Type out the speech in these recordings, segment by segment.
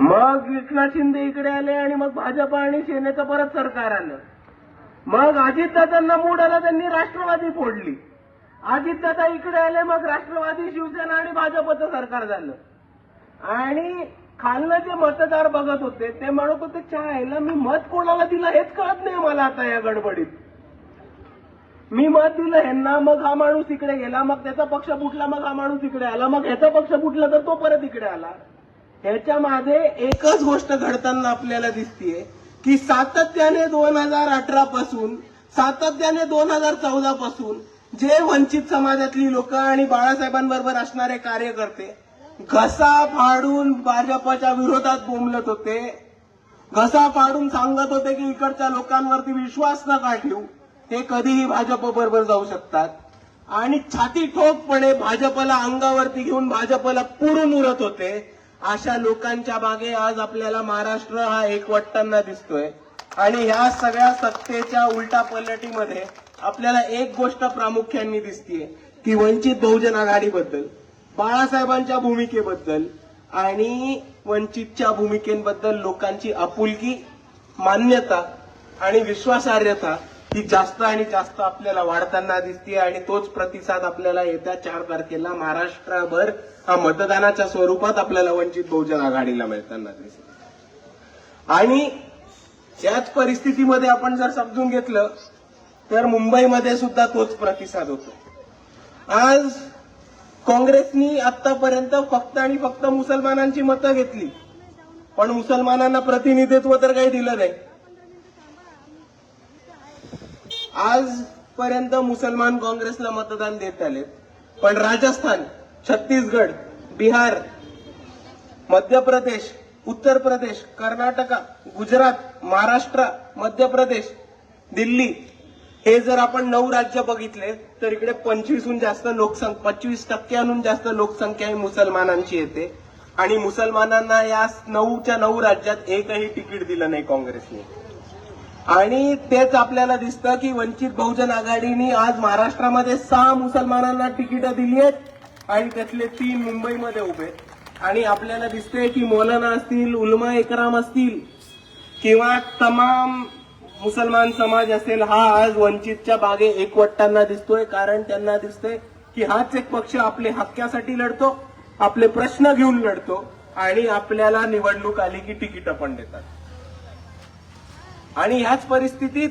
मग एकनाथ शिंदे इकडे आले आणि मग भाजप आणि सेनेचं परत सरकार आलं. मग अजितदादांना मूड आला त्यांनी राष्ट्रवादी फोडली. अजितदादा इकडे आले मग राष्ट्रवादी शिवसेना आणि भाजपचं सरकार झालं. आणि खालनं जे मतदार बघत होते ते म्हणत होते चायला मी मत कोणाला दिलं हेच कळत नाही मला आता या गडबडीत. मी मत दिलं ह्यांना मग हा माणूस इकडे गेला मग त्याचा पक्ष फुटला मग हा माणूस इकडे आला मग ह्याचा पक्ष फुटला तर तो परत इकडे आला. ह्याच्या मागे एकच गोष्ट घडताना आपल्याला दिसतीये की सातत्याने दोन हजार अठरा पासून सातत्याने दोन हजार चौदा पासून जे वंचित समाजातली लोक आणि बाळासाहेबांबरोबर असणारे कार्यकर्ते घसा फाडून भाजपच्या विरोधात बोंबलत होते घसा फाडून सांगत होते की इकडच्या लोकांवरती विश्वास नका ठेवू हे कधीही भाजप बरोबर जाऊ शकतात. आणि छाती ठोकपणे भाजपला अंगावरती घेऊन भाजपला पुरून उरत होते. अशा लोकांच्या मागे आज आपल्याला महाराष्ट्र हा एकवटताना दिसतोय. आणि ह्या सगळ्या सत्तेच्या उलटा पलटीमध्ये आपल्याला एक गोष्ट प्रामुख्याने दिसतीये की वंचित बहुजन आघाडीबद्दल बाळासाहेबांच्या भूमिकेबद्दल आणि वंचितच्या भूमिकेबद्दल लोकांची आपुलकी मान्यता आणि विश्वासार्हता ही जास्त आणि जास्त आपल्याला वाढताना दिसते आणि तोच प्रतिसाद आपल्याला येत्या चार तारखेला महाराष्ट्रभर हा मतदानाच्या स्वरूपात आपल्याला वंचित बहुजन आघाडीला मिळताना दिसते आणि त्याच परिस्थितीमध्ये आपण जर समजून घेतलं तर मुंबईमध्ये सुद्धा तोच प्रतिसाद होतो. आज काँग्रेसनी आतापर्यंत फक्त आणि फक्त मुसलमानांची मतं घेतली. पण मुसलमानांना प्रतिनिधित्व तर काही दिलं नाही. आजपर्यंत मुसलमान काँग्रेसला मतदान देत आले पण राजस्थान छत्तीसगड बिहार मध्य प्रदेश उत्तर प्रदेश कर्नाटका गुजरात महाराष्ट्र मध्य प्रदेश दिल्ली हे जर आपण नऊ राज्य बघितले तर इकडे पंचवीसहून जास्त लोकसंख्या पंचवीस टक्क्यांहून जास्त लोकसंख्या ही मुसलमानांची येते. आणि मुसलमानांना या नऊच्या नऊ राज्यात एकही तिकीट दिलं नाही काँग्रेसने. आणि तेच आपल्याला दिसतं की वंचित बहुजन आघाडीने आज महाराष्ट्रामध्ये सहा मुसलमानांना तिकीटं दिली आहेत आणि त्यातले तीन मुंबईमध्ये उभे आहेत. आणि आपल्याला दिसते की मौलाना असतील उलमा एकराम असतील किंवा तमाम मुसलमान समाज असेल हा आज वंचितच्या बागे एकवटताना दिसतोय कारण त्यांना दिसतंय की हाच एक पक्ष आपले हक्क्यासाठी लढतो आपले प्रश्न घेऊन लढतो आणि आपल्याला निवडणूक आली की तिकीटं पण देतात आणि ह्याच परिस्थितीत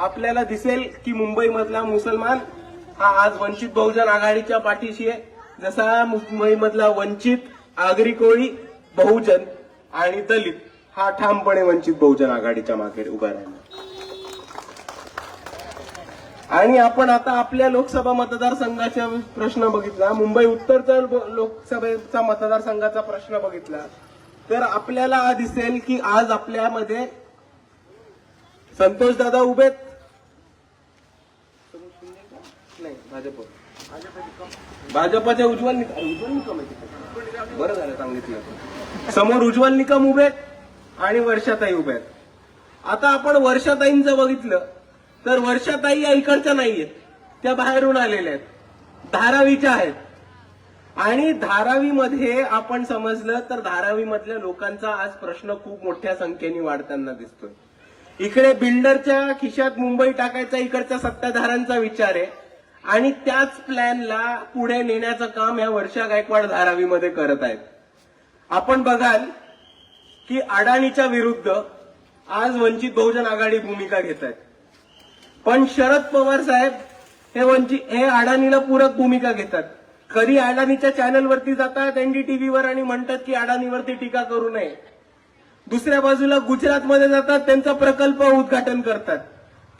आपल्याला दिसेल की मुंबईमधला मुसलमान हा आज वंचित बहुजन आघाडीच्या पाठीशी आहे. जसा मुंबईमधला वंचित आगरी कोळी बहुजन आणि दलित हा ठामपणे वंचित बहुजन आघाडीच्या मागे उभा राहिला. आणि आपण आता आपल्या लोकसभा मतदारसंघाचा प्रश्न बघितला. मुंबई उत्तरचा लोकसभेचा मतदारसंघाचा प्रश्न बघितला तर आपल्याला हा दिसेल की आज आपल्यामध्ये संतोष दादा उभेत नाही भाजप भाजपचे उज्ज्वल निकम उज्ज्वल निकम आहे. बरं झालं सांगितलं समोर उज्ज्वल निकम उभेत आणि वर्षाताई उभ्यात आता आपण वर्षाताईंचं बघितलं तर वर्षाताई या इकडच्या नाहीयेत. त्या बाहेरून आलेल्या आहेत. धारावीच्या आहेत. आणि धारावीमध्ये आपण समजलं तर धारावीमधल्या लोकांचा आज प्रश्न खूप मोठ्या संख्येने वाढताना दिसतोय. इकडे बिल्डरच्या खिशात मुंबई टाकायचा इकडच्या सत्ताधाऱ्यांचा विचार आहे. आणि त्याच प्लॅनला पुढे नेण्याचं काम या वर्षा गायकवाड धारावीमध्ये करत आहेत. आपण बघाल की अडाणीच्या विरुद्ध आज वंचित बहुजन आघाडी भूमिका घेत आहेत. पण शरद पवार साहेब हे वंचित हे अडाणीला पूरक भूमिका घेतात कधी अडाणीच्या चॅनलवरती जातात एनडीटीव्हीवर आणि म्हणतात की अडाणीवरती टीका करू नये. दुसऱ्या बाजूला गुजरातमध्ये जातात त्यांचा प्रकल्प उद्घाटन करतात.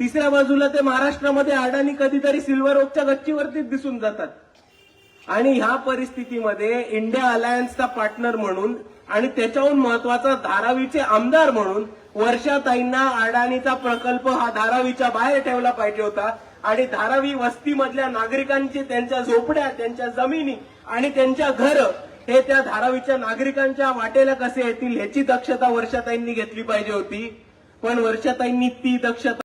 तिसऱ्या बाजूला ते महाराष्ट्रामध्ये अडाणी कधीतरी सिल्वर ओकच्या गच्चीवरतीच दिसून जातात. आणि ह्या परिस्थितीमध्ये इंडिया अलायन्सचा पार्टनर म्हणून आणि त्याच्याहून महत्त्वाचा धारावीचे आमदार म्हणून वर्षाताईंना अडाणीचा प्रकल्प हा धारावीच्या बाहेर ठेवला पाहिजे होता. आणि धारावी वस्तीमधल्या नागरिकांची त्यांच्या झोपड्या त्यांच्या जमिनी आणि त्यांच्या घरं हे त्या धारावीच्या नागरिकांच्या वाटेला कसे येतील ह्याची दक्षता वर्षाताईंनी घेतली पाहिजे होती. पण वर्षाताईंनी ती दक्षता